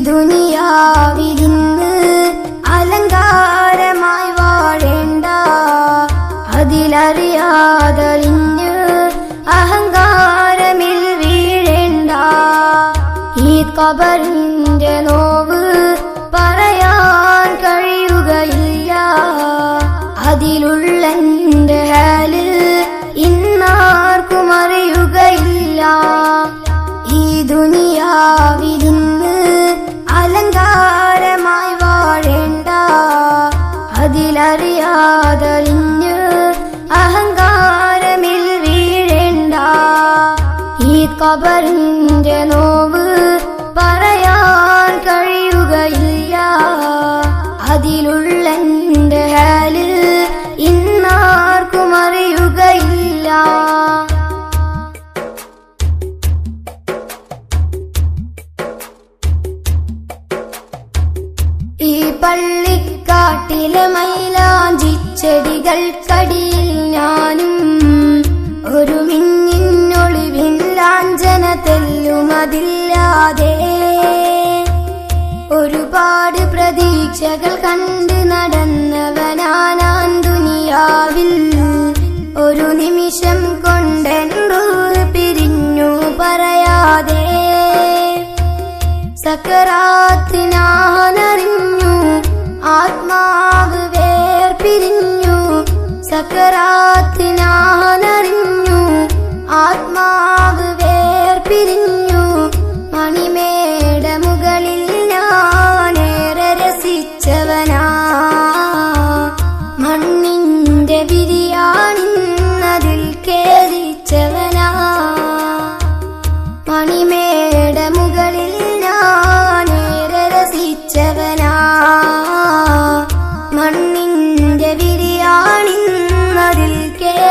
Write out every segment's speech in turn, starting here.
ദുനിയാവിലിന്ന് അലങ്കാരമായി വാഴേണ്ട. അതിലറിയാതളിഞ്ഞ് അഹങ്കാരമിൽ വീഴേണ്ട. ഈ കബറിന്റെ നോവ് പറയാൻ കഴിയുകയില്ല. അതിലുള്ള കബറിന്റെ നോവ് പറയാൻ കഴിയുകയില്ല. അതിലുള്ള എന്റെ ഹാൽ ഇന്നാർക്കും അറിയുകയില്ല. ഈ പള്ളിക്കാട്ടിലെ മൈലാഞ്ചി ചെടികൾക്കടിയിൽ ഞാനും പ്രതീക്ഷകൾ കണ്ട് നടന്നവനാനാൻ ദുനിയാവിൽ ഒരു നിമിഷം കൊണ്ടെന്തോ പിരിഞ്ഞു പറയാതെ. സക്കറാത്തിനാനറിഞ്ഞു ആത്മാവ് വേർ പിരിഞ്ഞു സക്കറാത്തിനാനറിഞ്ഞു ആത്മാവ് വേർ പിരിഞ്ഞു മുകളിൽ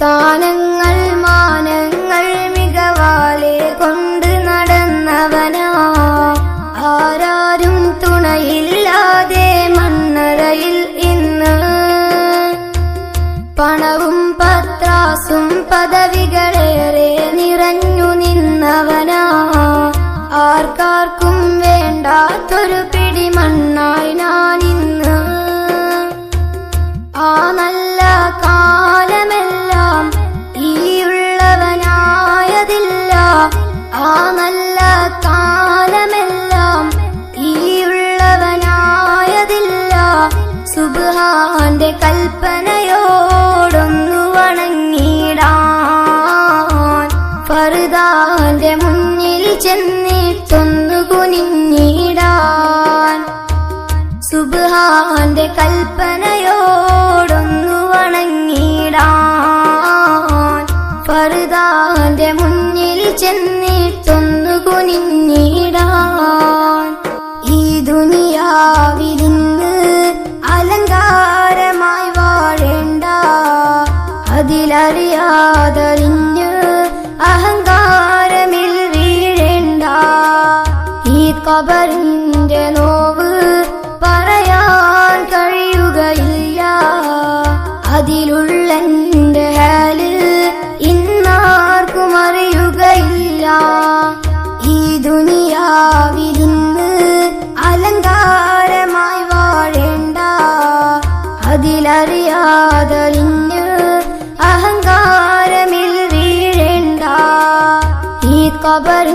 സ്ഥാനങ്ങൾ മാനങ്ങൾ മികവാലെ കൊണ്ട് നടന്നവനാ. ആരാരും തുണയില്ലാതെ മണ്ണറയിൽ ഇന്ന് പണവും പത്രാസും പദവികളേറെ നിറഞ്ഞു നിന്നവനാ. ആർക്കാർക്കും വേണ്ടാത്തൊരു പിടി മണ്ണായി ഞാനിന്ന് കൽപ്പനയോടൊന്നു വണങ്ങിടാൻ ഫറുദാന്റെ മുന്നിൽ ചെന്നിട്ടൊന്നു കുനിഞ്ഞിടാൻ. സുബാന്റെ കൽപ്പനയോടൊന്നു വണങ്ങിടാൻ ഫറുദാന്റെ മുന്നിൽ ചെന്നിട്ടൊന്നു അതിലറിയാതറിഞ്ഞ് അഹങ്കാരമിൽ വീഴേണ്ട ഈ കബറിന്റെ നോവ് പറ खबर